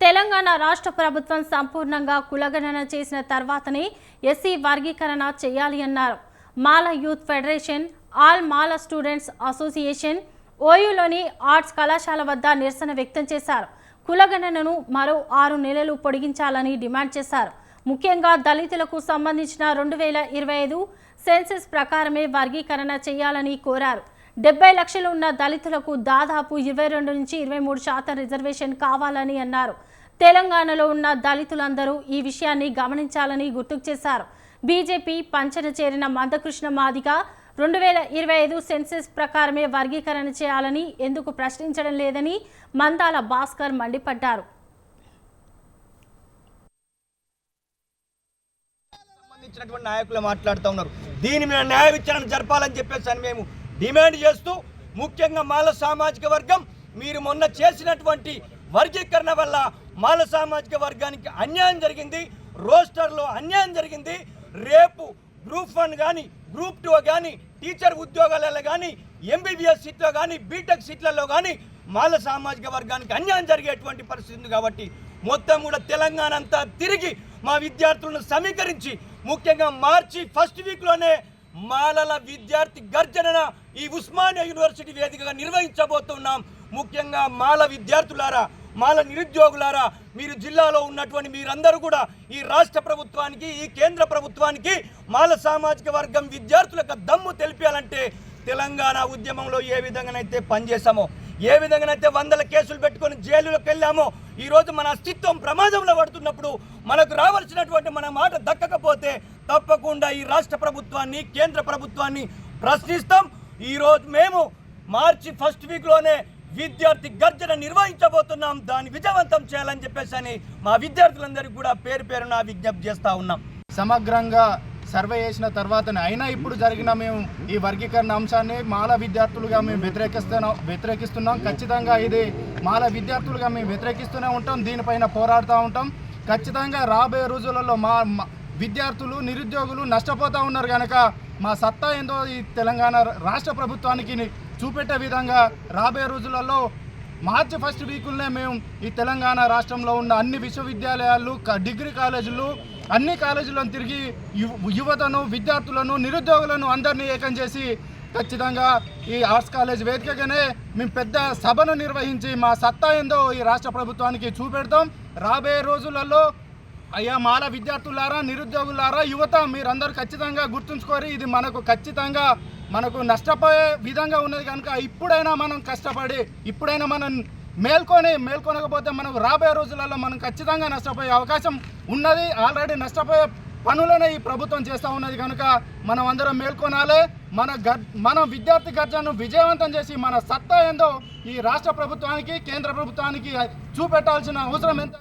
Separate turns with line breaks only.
తెలంగాణ రాష్ట్ర ప్రభుత్వం సంపూర్ణంగా కులగణన చేసిన తర్వాతనే ఎస్సీ వర్గీకరణ చేయాలి అన్నారు. Mala youth federation all Mala students association ఓయూలోని arts కళాశాల వద్ద నిరసన వ్యక్తం చేశారు. కులగణనను మరో ఆరు నెలలు పొడిగించాలని డిమాండ్ చేశారు. ముఖ్యంగా దళితులకు సంబంధించిన రెండు వేల ఇరవై ఐదు సెన్సెస్ ప్రకారమే వర్గీకరణ చేయాలని కోరారు. డెబ్బై లక్షలు ఉన్న దళితులకు దాదాపు ఇరవై రెండు నుంచి ఇరవై మూడు శాతం రిజర్వేషన్ కావాలని అన్నారు. తెలంగాణలో ఉన్న దళితులందరూ ఈ విషయాన్ని గమనించాలని గుర్తుకు చేశారు. బీజేపీ పంచన చేరిన మందకృష్ణ మాదిగ రెండు వేల ఇరవై ఐదు సెన్సెస్ ప్రకారమే వర్గీకరణ చేయాలని ఎందుకు ప్రశ్నించడం లేదని మందాల భాస్కర్ మండిపడ్డారు.
నాయకులు మాట్లాడుతూ ఉన్నారు. దీని మీద న్యాయ విచారణ జరపాలని చెప్పేసి అని మేము డిమాండ్ చేస్తూ ముఖ్యంగా మాల సామాజిక వర్గం మీరు మొన్న చేసినటువంటి వర్గీకరణ వల్ల మాల సామాజిక వర్గానికి అన్యాయం జరిగింది రోస్టర్లో అన్యాయం జరిగింది. రేపు గ్రూప్ వన్ కానీ గ్రూప్ టూ కానీ టీచర్ ఉద్యోగాలలో కానీ ఎంబీబీఎస్ సీట్లో కానీ బీటెక్ సీట్లలో కానీ మాల సామాజిక వర్గానికి అన్యాయం జరిగేటువంటి పరిస్థితి ఉంది కాబట్టి మొత్తం కూడా తెలంగాణ అంతా తిరిగి మా విద్యార్థులను సమీకరించి ముఖ్యంగా మార్చి ఫస్ట్ వీక్లోనే మాలల విద్యార్థి గర్జనన ఈ ఉస్మానియా యూనివర్సిటీ వేదికగా నిర్వహించబోతున్నాం. ముఖ్యంగా మాల విద్యార్థులారా మాల నిరుద్యోగులారా మీరు జిల్లాలో ఉన్నటువంటి మీరందరూ కూడా ఈ రాష్ట్ర ప్రభుత్వానికి ఈ కేంద్ర ప్రభుత్వానికి మాల సామాజిక వర్గం విద్యార్థులకు దమ్ము తెలిపాలంటే తెలంగాణ ఉద్యమంలో ఏ విధంగానైతే పనిచేశామో ఏ విధంగానైతే వందల కేసులు పెట్టుకొని జైలులోకి వెళ్ళామో ఈరోజు మన అస్తిత్వం ప్రమాదంలో పడుతున్నప్పుడు మనకు రావాల్సినటువంటి మన మాట దక్కకపోతే తప్పకుండా ఈ రాష్ట్ర ప్రభుత్వాన్ని కేంద్ర ప్రభుత్వాన్ని ప్రశ్నిస్తాం. ఈరోజు మేము మార్చి ఫస్ట్ వీక్లోనే విద్యార్థి గర్జన నిర్వహించబోతున్నాం. దాన్ని విజయవంతం చేయాలని చెప్పేసి అని మా విద్యార్థులందరికీ కూడా పేరు పేరున విజ్ఞప్తి చేస్తూ ఉన్నాం.
సమగ్రంగా సర్వే చేసిన తర్వాతనే. అయినా ఇప్పుడు జరిగిన మేము ఈ వర్గీకరణ అంశాన్ని మాల విద్యార్థులుగా మేము వ్యతిరేకిస్తున్నాం వ్యతిరేకిస్తున్నాం. ఖచ్చితంగా ఇది మాల విద్యార్థులుగా మేము వ్యతిరేకిస్తూనే ఉంటాం. దీనిపైన పోరాడుతూ ఉంటాం. ఖచ్చితంగా రాబోయే రోజులలో మా విద్యార్థులు నిరుద్యోగులు నష్టపోతూ ఉన్నారు కనుక మా సత్తా ఏందో ఈ తెలంగాణ రాష్ట్ర ప్రభుత్వానికి చూపెట్టే విధంగా రాబోయే రోజులలో మార్చి ఫస్ట్ వీకుల్నే మేము ఈ తెలంగాణ రాష్ట్రంలో ఉన్న అన్ని విశ్వవిద్యాలయాలు డిగ్రీ కాలేజీలు అన్ని కాలేజీలను తిరిగి యువతను విద్యార్థులను నిరుద్యోగులను అందరినీ ఏకం చేసి ఖచ్చితంగా ఈ ఆర్ట్స్ కాలేజ్ వేదికగానే మేము పెద్ద సభను నిర్వహించి మా సత్తా ఏందో ఈ రాష్ట్ర ప్రభుత్వానికి చూపెడతాం. రాబోయే రోజులలో అయ్యా మాల విద్యార్థులారా నిరుద్యోగులారా యువత మీరందరూ ఖచ్చితంగా గుర్తుంచుకోరి ఇది మనకు ఖచ్చితంగా మనకు నష్టపోయే విధంగా ఉన్నది కనుక ఇప్పుడైనా మనం కష్టపడి ఇప్పుడైనా మనం మేల్కొని మేల్కొనకపోతే మనకు రాబోయే రోజులలో మనం ఖచ్చితంగా నష్టపోయే అవకాశం ఉన్నది. ఆల్రెడీ నష్టపోయే పనులనే ఈ ప్రభుత్వం చేస్తూ ఉన్నది కనుక మనం అందరం మేల్కొనాలి. మన గర్ మన విద్యార్థి గర్జను విజయవంతం చేసి మన సత్తా ఏందో ఈ రాష్ట్ర ప్రభుత్వానికి కేంద్ర ప్రభుత్వానికి చూపెట్టాల్సిన అవసరం ఎంత?